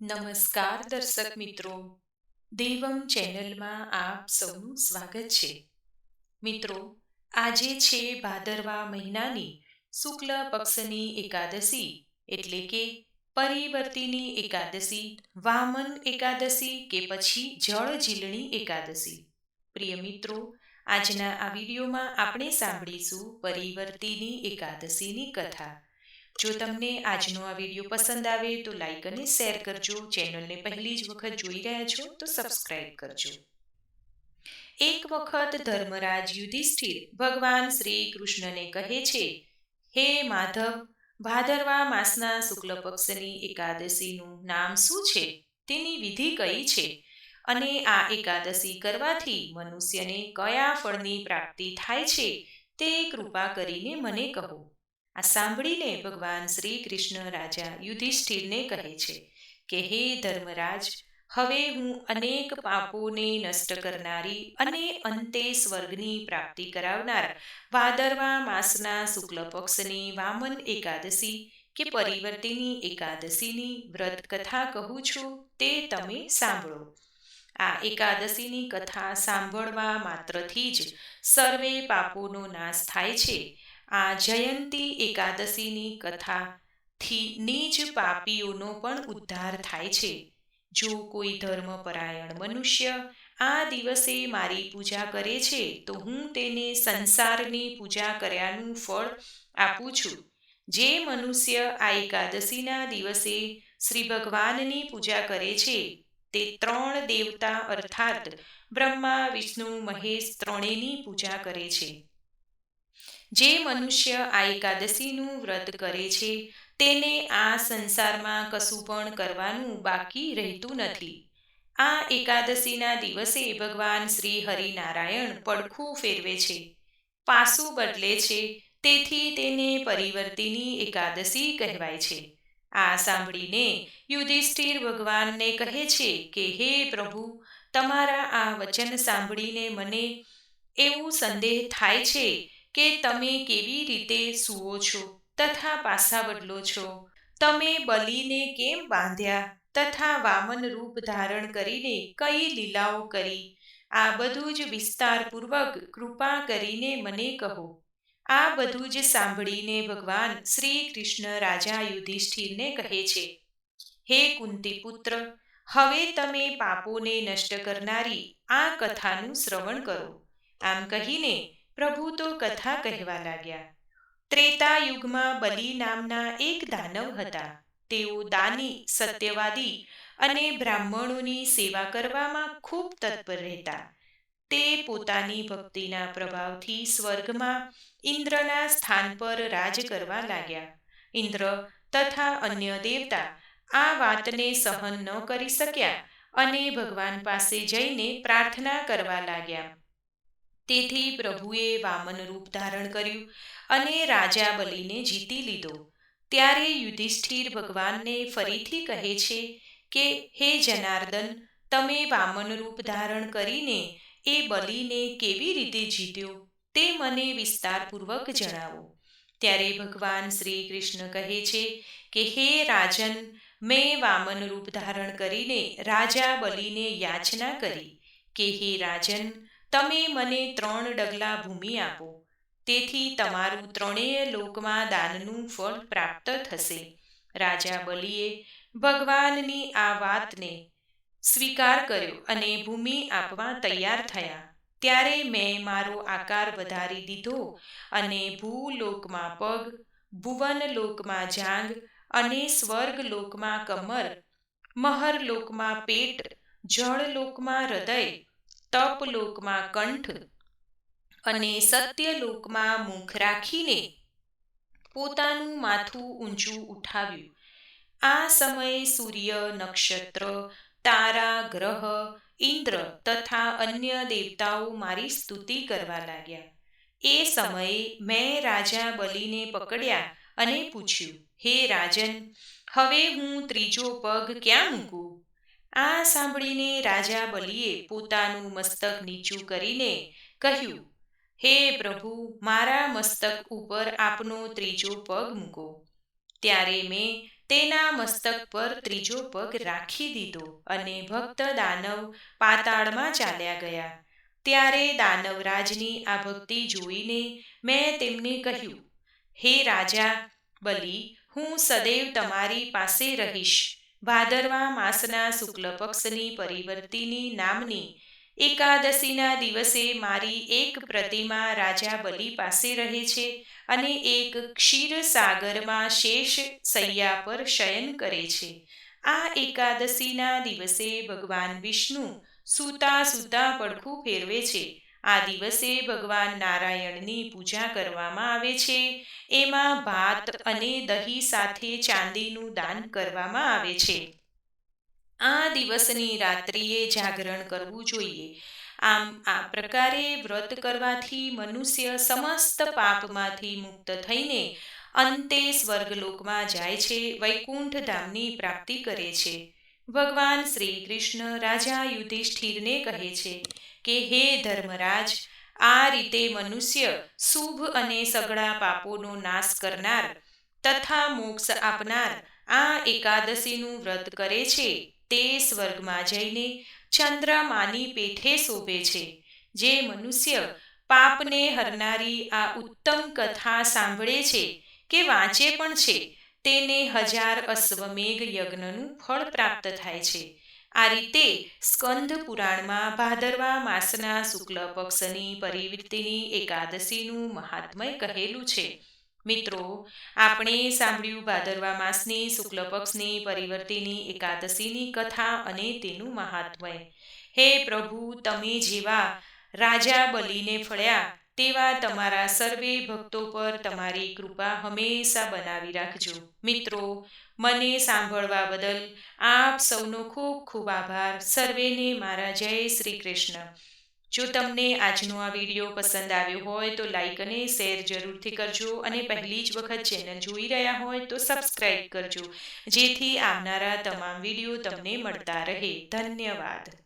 નમસ્કાર દર્શક મિત્રો. દેવમ ચેનલમાં આપ સૌનું સ્વાગત છે. મિત્રો, આજે છે ભાદરવા મહિનાની શુક્લ પક્ષની એકાદશી એટલે કે પરિવર્તિની એકાદશી, વામન એકાદશી કે પછી જળ ઝીલણી એકાદશી. પ્રિય મિત્રો, આજના આ વિડીયોમાં આપણે સાંભળીશું પરિવર્તિની એકાદશીની કથા. જો તમને આજનો આ વીડિયો પસંદ આવે તો લાઈક અને શેર કરજો. ચેનલને પહેલી જ વખત જોઈ રહ્યા છો તો સબસ્ક્રાઇબ કરજો. એક વખત ધર્મરાજ યુધિષ્ઠિર ભગવાન શ્રી કૃષ્ણને કહે છે, હે માધવ, ભાદરવા માસના શુક્લ પક્ષની એકાદશીનું નામ શું છે? તેની વિધિ કઈ છે? અને આ એકાદશી કરવાથી મનુષ્યને કયા ફળની પ્રાપ્તિ થાય છે? તે કૃપા કરીને મને કહો. આ સાંભળીને ભગવાન શ્રી કૃષ્ણ રાજા યુધિષ્ઠિરને કહે છે કે, હે ધર્મરાજ, હવે હું અનેક પાપોને નષ્ટ કરનારી અને અંતે સ્વર્ગની પ્રાપ્તિ કરાવનાર ભાદરવા માસના શુક્લ પક્ષની વામન એકાદશી કે પરિવર્તિની એકાદશીની વ્રત કથા કહું છું તે તમે સાંભળો. આ એકાદશીની કથા સાંભળવા માત્રથી જ સર્વે પાપોનો નાશ થાય છે આ જયંતી એકાદશીની કથાથી નીચ પાપીઓનો પણ ઉદ્ધાર થાય છે. જો કોઈ ધર્મપરાયણ મનુષ્ય આ દિવસે મારી પૂજા કરે છે, તો હું તેને સંસારની પૂજા કર્યાનું ફળ આપું છું. જે મનુષ્ય આ એકાદશીના દિવસે શ્રી ભગવાનની પૂજા કરે છે, તે ત્રણ દેવતા અર્થાત બ્રહ્મા, વિષ્ણુ, મહેશ ત્રણેયની પૂજા કરે છે. જે મનુષ્ય આ એકાદશીનું વ્રત કરે છે, તેને આ સંસારમાં કશું પણ કરવાનું બાકી રહેતું નથી. આ એકાદશીના દિવસે ભગવાન શ્રી હરિનારાયણ પડખું ફેરવે છે. પાસું બદલે છે, તેથી તેને પરિવર્તિની એકાદશી કહેવાય છે. આ સાંભળીને યુધિષ્ઠિર ભગવાનને કહે છે કે, હે પ્રભુ, તમારા આ વચન સાંભળીને મને એવું સંદેહ થાય છે કે તમે કેવી રીતે સૂવો છો તથા પાસા બદલો છો? તમે બલીને કેમ બાંધ્યા તથા વામન રૂપ ધારણ કરીને કઈ લીલાઓ કરી? આ બધું જ વિસ્તારપૂર્વક કૃપા કરીને મને કહો. આ બધું જ સાંભળીને ભગવાન શ્રી કૃષ્ણ રાજા યુધિષ્ઠિરને કહે છે, હે કુંતી પુત્ર હવે તમે પાપોને નષ્ટ કરનારી આ કથાનું શ્રવણ કરો. આમ કહીને પ્રભુ તો કથા કહેવા લાગ્યા. ત્રેતા યુગમાં બલિ નામના એક દાનવ હતા. તેઓ દાની, સત્યવાદી અને બ્રાહ્મણોની સેવા કરવામાં ખૂબ તત્પર રહેતા. તે પોતાની ભક્તિના પ્રભાવથી સ્વર્ગમાં ઇન્દ્રના સ્થાન પર રાજ કરવા લાગ્યા. ઇન્દ્ર તથા અન્ય દેવતા આ વાતને સહન ન કરી શક્યા અને ભગવાન પાસે જઈને પ્રાર્થના કરવા લાગ્યા. તેથી પ્રભુએ વામન રૂપ ધારણ કર્યું અને રાજા બલિને જીતી લીધો. ત્યારે યુધિષ્ઠિર ભગવાનને ફરીથી કહે છે કે, હે જનાર્દન, તમે વામન રૂપ ધારણ કરીને એ બલિને કેવી રીતે જીત્યો તે મને વિસ્તારપૂર્વક જણાવો. ત્યારે ભગવાન શ્રી કૃષ્ણ કહે છે કે, હે રાજન, મેં વામન રૂપ ધારણ કરીને રાજા બલિને યાચના કરી કે, હે રાજન તમે મને ત્રણ ડગલા ભૂમિ આપો. તેથી તમારું ત્રણેય લોકમાં દાનનું ફળ પ્રાપ્ત થશે. રાજા બલિએ ભગવાનની આ વાતને સ્વીકાર કર્યો અને ભૂમિ આપવા તૈયાર થયા. ત્યારે મેં મારો આકાર વધારી દીધો અને ભૂલોકમાં પગ ભુવનલોકમાં જાંગ અને સ્વર્ગલોકમાં કમર મહરલોકમાં પેટ જળલોકમાં હૃદય તપલોકમાં કંઠ અને સત્યલોકમાં મુખ રાખીને પોતાનું માથું ઊંચું ઉઠાવ્યું. આ સમયે સૂર્ય, નક્ષત્ર, તારા, ગ્રહ, ઇન્દ્ર તથા અન્ય દેવતાઓ મારી સ્તુતિ કરવા લાગ્યા. એ સમયે મેં રાજા બલિને પકડ્યા અને પૂછ્યું, હે રાજન, હવે હું ત્રીજો પગ ક્યાં મૂકું? આ સાંભળીને રાજા બલિએ પોતાનું મસ્તક નીચું કરીને કહ્યું, હે પ્રભુ, મારા મસ્તક ઉપર આપનો ત્રીજો પગ મૂકો. ત્યારે મેં તેના મસ્તક પર ત્રીજો પગ રાખી દીધો અને ભક્ત દાનવ પાતાળમાં ચાલ્યા ગયા. ત્યારે દાનવરાજની આ ભક્તિ જોઈને મેં તેમને કહ્યું, હે રાજા, બલી, હું સદૈવ તમારી પાસે રહીશ. ભાદરવા માસના શુક્લ પક્ષની પરિવર્તિની નામની એકાદશીના દિવસે મારી એક પ્રતિમા રાજા બલિ પાસે રહે છે અને એક ક્ષીરસાગરમાં શેષ સૈયા પર શયન કરે છે. આ એકાદશીના દિવસે ભગવાન વિષ્ણુ સૂતા સૂતા પડખું ફેરવે છે. આ દિવસે ભગવાન નારાયણની પૂજા કરવામાં આવે છે. એમાં ભાત અને દહીં સાથે ચાંદીનું દાન કરવામાં આવે છે. આ દિવસની રાત્રિએ જાગરણ કરવું જોઈએ. આમ, આ પ્રકારે વ્રત કરવાથી મનુષ્ય સમસ્ત પાપમાંથી મુક્ત થઈને અંતે સ્વર્ગલોકમાં જાય છે વૈકુંઠ ધામની પ્રાપ્તિ કરે છે. ભગવાન શ્રી કૃષ્ણ રાજા યુધિષ્ઠિરને કહે છે કે હે ધર્મરાજ, આ રીતે મનુષ્ય શુભ અને સગળા પાપોનો નાશ કરનાર તથા મોક્ષ આપનાર આ એકાદશીનું વ્રત કરે છે, તે સ્વર્ગમાં જઈને ચંદ્રમાની પેઠે શોભે છે. જે મનુષ્ય પાપને હરનારી આ ઉત્તમ કથા સાંભળે છે કે વાંચે પણ છે, તેને હજાર અશ્વમેઘ યજ્ઞનું ફળ પ્રાપ્ત થાય છે. આ રીતે સ્કંદ પુરાણમાં ભાદરવા માસના શુક્લ પક્ષની પરિવૃત્તિની એકાદશીનું મહાત્મય કહેલું છે. મિત્રો, આપણે સાંભળ્યું ભાદરવા માસની શુક્લ પક્ષની પરિવર્તિની એકાદશીની કથા અને તેનું મહાત્મય. હે પ્રભુ, તમે જેવા રાજા બલીને ફળ્યા તેવા તમારા સર્વે ભક્તો પર તમારી કૃપા હંમેશા બનાવી રાખજો. મિત્રો, મને સાંભળવા બદલ આપ સૌનો ખૂબ ખૂબ આભાર. સર્વેને મારા જય શ્રી કૃષ્ણ. જો તમને આજનો આ વીડિયો પસંદ આવ્યો હોય તો લાઈક અને શેર જરૂરથી કરજો અને પહેલી જ વખત ચેનલ જોઈ રહ્યા હોય તો સબસ્ક્રાઈબ કરજો, જેથી આવનારા તમામ વીડિયો તમને મળતા રહે. ધન્યવાદ.